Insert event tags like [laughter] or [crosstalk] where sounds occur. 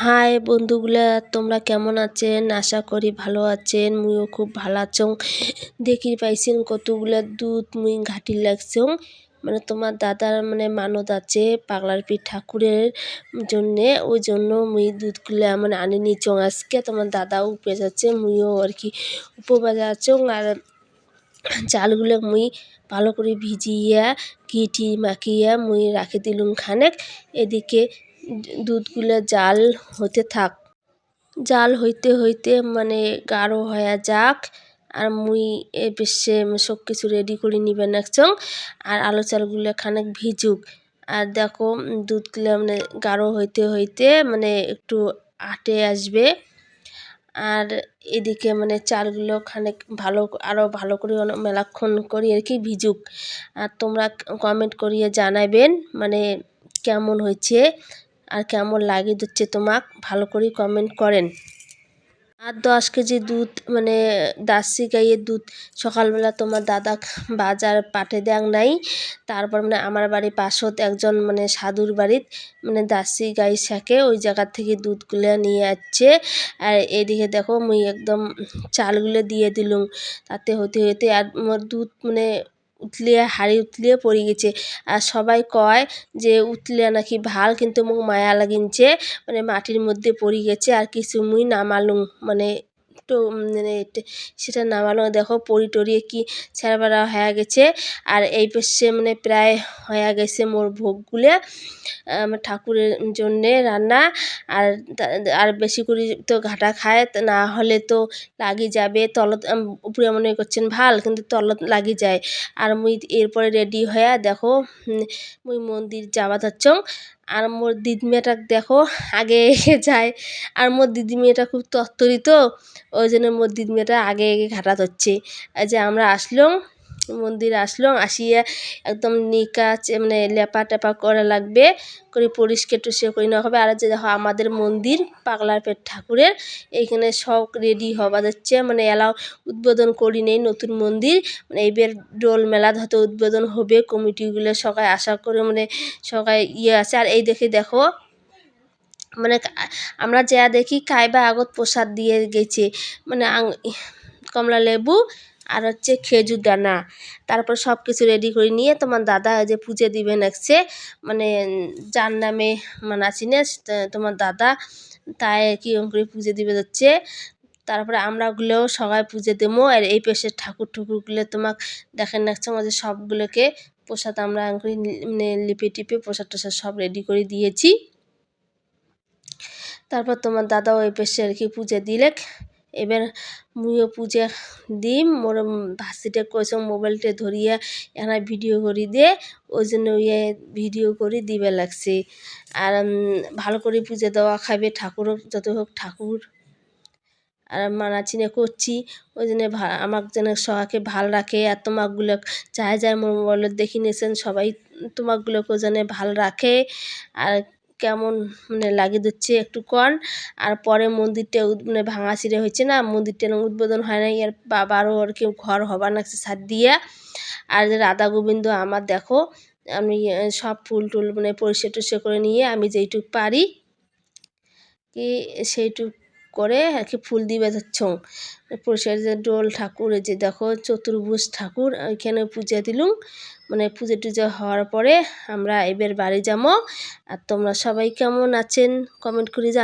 High বন্ধুগুলা, তোমরা কেমন আছেন? আশা করি ভালো আছেন। মুইও খুব ভালো আছং। দেখি পাইছেন কতগুলা দুধ মুই ঘাটি লাগছং। মানে তোমার দাদার মানে মানত আছে পাগলার পীর ঠাকুরের জন্যে। ওই জন্য মুই দুধগুলা মানে আনি নিচং আজকে তোমার দাদাও উপে যাচ্ছে মুইও আর কি উপবাজে আছং। আর চালগুলো মুই ভালো করে ভিজিয়া ঘি টি মাখিয়া মুই রাখি দিলুম খানেক। এদিকে দুধগুলো জাল হতে থাক। জাল হইতে হইতে মানে গাঢ় হয়ে যাক আর মুই এ বেশে সব কিছু রেডি করে নিবেন একচং আর আলো চালগুলো খানিক ভিজুক। আর দেখো, দুধগুলো মানে গাঢ় হইতে হইতে মানে একটু আটে আসবে। আর এদিকে মানে চালগুলো খানিক ভালো আরও ভালো করে মেলাক্ষণ করি আর কি ভিজুক। আর তোমরা কমেন্ট করিয়ে জানাবেন মানে কেমন হয়েছে। আর কেমন লাগে দিচ্ছে তোমাক, ভালো করে কমেন্ট করেন। আর দশ কেজি দুধ মানে দাসি গাইয়ের দুধ, সকালবেলা তোমার দাদা বাজার পাঠে দেখ নাই। তারপর মানে আমার বাড়ি পাশত একজন মানে সাধুর বাড়িত মানে দাসি গাই শাকে ওই জায়গার থেকে দুধগুলো নিয়ে যাচ্ছে আর এদিকে দেখো, মুই একদম চালগুলো দিয়ে দিলুম। তাতে হতে হতে আর মোর দুধ মানে উতলিয়ে হাড়ি উতলিয়ে পড়ে গেছে। আর সবাই কয় যে উতলিয়া নাকি ভালো, কিন্তু মোক মায়া লাগিনছে। মানে মাটির মধ্যে পড়ে গেছে, আর কিছু মুই নামালুম মানে তো মানে সেটা নামানো দেখো পরি টরিয়ে কি ছেঁড়াবেড়া হয়ে গেছে। আর এই পাশে মানে প্রায় হয়ে গেছে মোর ভোগগুলো আমার ঠাকুরের জন্যে রান্না। আর আর বেশি করে তো ঘাটা খায় না হলে তো লাগি যাবে। তলত উপরে মনে করছেন ভালো, কিন্তু তলত লাগি যায়। আর মুই এরপরে রেডি হয়ে দেখো মুই মন্দির যাওয়া যাচ্ছং। আর মোর দিদি মেয়েটা দেখো, আগে [laughs] যায়। আর মোর দিদি মেয়েটা খুব তত্তরি তো ওই জন্য মোর দিদি মেয়েটা আগে এগে ঘাটা ধরছে। যে আমরা আসলাম মন্দিরে আসলাম আসিয়া একদম নিকা মানে লেপা টেপা করা লাগবে, করে পরিষ্কার টরিষ্কার করে নেওয়া হবে। আর যে দেখো আমাদের মন্দির, পাগলার পেট ঠাকুরের, এইখানে সব রেডি হওয়া যাচ্ছে। মানে এলাও উদ্বোধন করি নেই নতুন মন্দির মানে এইবার ডোল মেলা হয়তো উদ্বোধন হবে। কমিটিগুলো সবাই আশা করে মানে সবাই ইয়ে আছে। আর এই দেখে দেখো মানে আমরা যা দেখি কাইবা আগত প্রসাদ দিয়ে গেছে। মানে কমলা লেবু আর হচ্ছে খেজুর দানা। তারপর সব কিছু রেডি করে নিয়ে তোমার দাদা যে পুজো দিবেন একসে মানে যার নামে মানাছি না তোমার দাদা, তাই কি করে পুজো দিবে যাচ্ছে তারপরে আমরাগুলোও সবাই পুজো দেবো আর এই পেশের ঠাকুর ঠুকুরগুলো তোমাক দেখেন রাখছে আমাদের সবগুলোকে প্রসাদ আমরা মানে লিপে টিপে প্রসাদ টসাদ সব রেডি করে দিয়েছি। তারপর তোমার দাদা ওই পেশে আর কি পুজো দিলে এবার মুইও পূজা দিম, মোর ভাসিটা কইসং মোবাইলটা ধরিয়া এখানে ভিডিও করি দে, ওই জন্য ইয়ে ভিডিও করে দিবে লাগছে। আর ভালো করে পুজো দেওয়া খাবে ঠাকুর, যত হোক ঠাকুর। আর মানাচিনে করছি, ওই জন্য আমাকে যেন সবাইকে ভালো রাখে, আর তোমাকগুলো যাই যাই মোবাইলত দেখি নিয়েছেন সবাই তোমাকগুলোকেও যেন ভালো রাখে। আর কেমন মানে লাগিয়ে দিচ্ছে একটু কন। আর পরে মন্দিরটা মানে ভাঙা চিরে হয়েছে না, মন্দিরটা উদ্বোধন হয় নাই আর বাবারও আর কেউ ঘর হবার লাগছে সার দিয়া। আর রাধা গোবিন্দ আমার দেখো, আমি সব ফুল টুল মানে পরিষ্কার টরিষ্কার করে নিয়ে আমি যেইটুক পারি, কি সেইটুক করে আর কি ফুল দিবে যাচ্ছং পরিষ্কার যে ডোল ঠাকুর যে দেখো চতুর্ভুজ ঠাকুর, ওইখানে পূজা দিলুম। মানে পুজো টুজো হওয়ার পরে আমরা এবার বাড়ি যাব। আর তোমরা সবাই কেমন আছেন? কমেন্ট করে জান